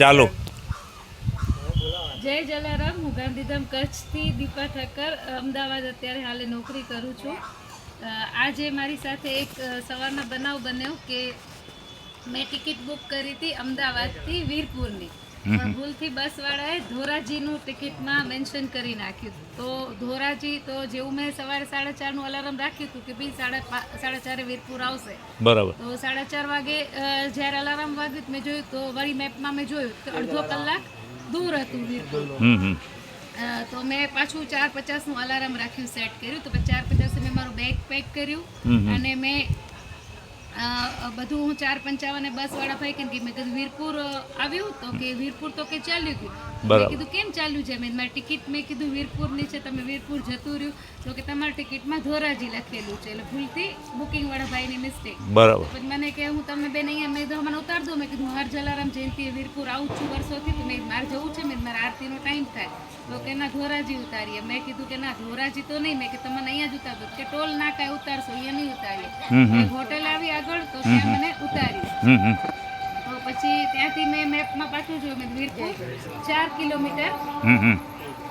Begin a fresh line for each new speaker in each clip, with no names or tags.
ચાલો.
જય જલારામ, હું ગાંધીધામ કચ્છથી દીપા ઠક્કર અમદાવાદ અત્યારે હાલે નોકરી કરું છું. આજે મારી સાથે એક સવારનો બનાવ બન્યો કે મેં ટિકિટ બુક કરી હતી અમદાવાદથી વીરપુરની. પણ ભૂલથી બસવાળાએ ધોરાજીનું ટિકિટમાં મેન્શન કરી નાખ્યું. તો ધોરાજી તો જેવું મેં સવારે સાડા ચારનું અલાર્મ રાખ્યું હતું કે ભાઈ સાડા સાડા ચારે વીરપુર આવશે.
બરાબર.
તો સાડા ચાર વાગે જયારે અલાર્મ વાગ્યું મેં જોયું તો વળી મેપમાં મેં જોયું કે અડધો કલાક દૂર હતું વીરપુર. તો મેં પાછું ચાર પચાસનું અલાર્મ રાખ્યું સેટ કર્યું. તો ચાર પચાસે મેં મારું બેગ પેક કર્યું. અને મેં બધું હું ચાર પંચાવને બસવાળા ભાઈ કેમ કે મેં કીધું વીરપુર આવ્યું તો કે વીરપુર તો કે ચાલ્યું ગયું. મેં કીધું કેમ ચાલ્યું છે? મેં મારી ટિકિટ મેં કીધું વીરપુરની છે તમે વીરપુર જતું રહ્યું. તો કે તમારી ટિકિટમાં ધોરાજી લખેલું છે એટલે ભૂલથી બુકિંગવાળા ભાઈની મિસ્ટેક
બરાબર.
પછી મને કે હું તમને બેન અહીંયા મેં કીધું મને ઉતાર દો મેં કીધું હર જલારામ જયંતિ વીરપુર આવું છું વર્ષોથી તો મેં મારે જવું છે મેં મારા આરતીનો ટાઈમ થાય. તો કે ના ધોરાજી ઉતારીએ. મેં કીધું કે ના ધોરાજી તો નહીં. મેં કે તમને અહીંયા જ ઉતાર દો કે ટોલ ના કાંઈ ઉતારશો અહીંયા નહીં ઉતારીએ. હોટેલ આગળ તો ત્યાં મને ઉતારી.
હમ હમ.
તો પછી ત્યાંથી મેં મેપમાં પાછું જોયું મેં વીરપુર. ચાર કિલોમીટર
હમ હમ.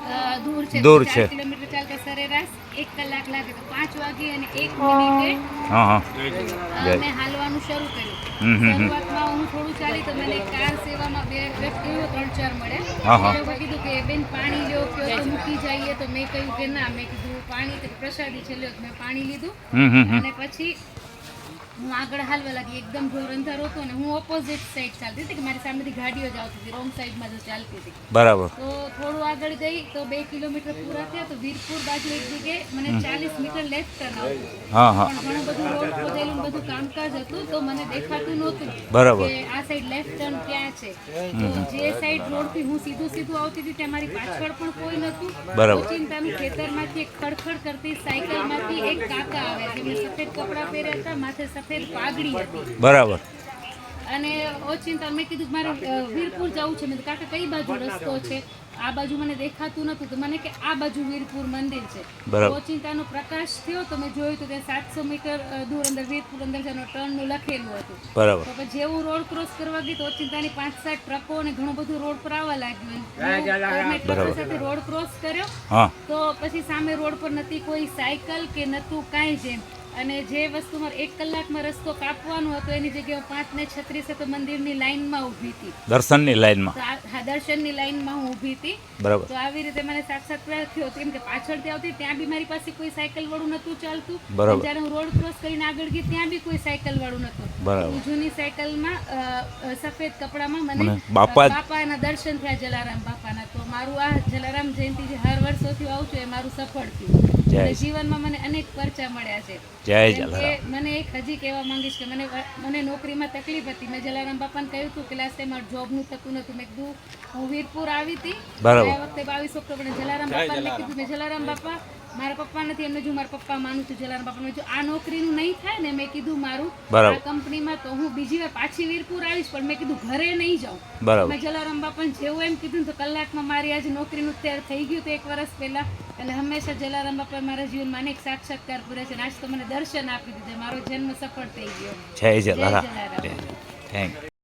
અ, દૂર છે.
દૂર
ચાર
છે.
કિલોમીટર ચાલતા સરેરાશ એક કલાક લાગે તો પાંચ વાગે અને એક મિનિટે મેં હાલવાનું શરૂ કર્યું.
હમ હમ હમ.
શરૂઆતમાં હું થોડું ચાલી તો મને કાર સેવામાં બે વ્યક્તિઓ ત્રણ ચાર મળે
હા, હા.
એ લોકોએ કીધું કે બેન પાણી લ્યો કે તો મૂકી જઈએ. તો મેં કહ્યું કે ના. મેં કીધું પાણી પ્રસાદી છે લ્યો. તો મેં પાણી લીધું.
હમ હમ હમ.
અને પછી હું આગળ હાલવા લાગી એકદમ જોર અંધારો હતો ને હું ઓપોઝિટ સાઈડ ચાલતી હતી કે મારી સામેથી ગાડીઓ જ આવતી હતી રોંગ સાઈડમાં જો ચાલતી હતી.
બરાબર.
તો થોડું આગળ ગઈ તો બે કિલોમીટર પૂરા થયા તો વીરપુર બાજુ એક જગ્યાએ મને ચાલીસ મીટર લેફ્ટ ટર્ન
હા
પણ ઘણું બધું રોડ ખોદેલું બધું કામકાજ હતું તો મને દેખાતું નહોતું
બરાબર.
કે આ સાઈડ લેફ્ટ ટર્ન ક્યાં છે. તો જે સાઈડ રોડથી હું સીધું સીધું આવતી હતી ત્યાં મારી પાછળ પણ કોઈ નહોતું.
બરાબર.
ઓચિંતાનું ખેતરમાંથી એક ખડખડ કરતી સાયકલમાંથી એક કાકા આવે જેમને સફેદ કપડાં પહેર્યા હતા માથે સફેદ પાઘડી હતી.
બરાબર.
અને ઓચિંતા મેં કીધું મારે વીરપુર જવું છે. મેં કાકા કઈ બાજુ રસ્તો છે. આ બાજુ મને દેખાતું નતું તો મને કે આ બાજુ વીરપુર મંદિર છે. ઓચિંતાનો પ્રકાશ થયો. તો મેં જોયું તો ત્યાં સાતસો મીટર દૂર અંદર વીરપુર અંદર છે ટર્નનું લખેલું હતું.
બરાબર.
તો જેવું રોડ ક્રોસ કરવા ગઈ તો ઓચિંતાની પાંચ સાત ટ્રકો અને ઘણું બધું રોડ પર આવવા લાગ્યું સાથે રોડ ક્રોસ કર્યો. તો પછી સામે રોડ પર નથી કોઈ સાયકલ કે નતું કાંઈ જ એમ. અને જે વસ્તુ મારે એક કલાકમાં રસ્તો કાપવાનો હતો એની જગ્યાએ પાંચ ને છત્રીસે તો મંદિરની લાઈનમાં ઊભી હતી.
દર્શનની લાઈનમાં?
હા, દર્શનની લાઈનમાં હું ઊભી હતી.
બરાબર.
તો આવી રીતે મને સાક્ષાત્કાર થયો કેમ કે પાછળથી આવતી ત્યાં બી મારી પાસે કોઈ સાયકલ વાળું નતું ચાલતું.
બરાબર.
જ્યારે હું રોડ ક્રોસ કરીને આગળ ગઈ ત્યાં બી કોઈ સાયકલ વાળું નહોતું.
બરાબર.
જૂની સાયકલમાં સફેદ કપડામાં મને
મને બાપા
બાપાના દર્શન થયા જલારામ બાપાના. તો મારું આ જલારામ જયંતિ જે હર વર્ષોથી આવું છું એ મારું સફળ થયું.
જય
જીવનમાં મને અનેક પરચા મળ્યા છે.
જય જલારામ.
મને એક હજી કહેવા માંગીશ કે મને મને નોકરીમાં તકલીફ હતી. મેં જલારામ બાપાને કહ્યું હતું કે લાસ્ટ ટાઈમ મારું જોબનું થતું નહોતું. મેં કીધું હું વીરપુર આવી હતી.
બરાબર.
વખતે બાવીસ ઓક્ટોબરે જલારામ બાપાને કીધું મેં જલારામ બાપા મારા પપ્પા નથી એમને જો મારા પપ્પા માનું છું જલારામ બાપાને જો આ નોકરીનું નહીં થાય ને મેં કીધું મારું. આ કંપનીમાં તો હું બીજી વાર પાછી વીરપુર આવીશ પણ મેં કીધું ઘરે નહીં જાઉં.
બરાબર.
મેં જલારામ બાપાને જેવું એમ કીધું તો કલાકમાં મારી આજે નોકરીનું તૈયાર થઈ ગયું તો એક વર્ષ પહેલા. એટલે હંમેશા જલારામ બાપા મારા જીવનમાં અનેક સાક્ષાત્કાર પૂરે છે આજ તો મને દર્શન આપી દીધા મારો જન્મ સફળ થઈ ગયો.
જય
જલારામ.
થેન્ક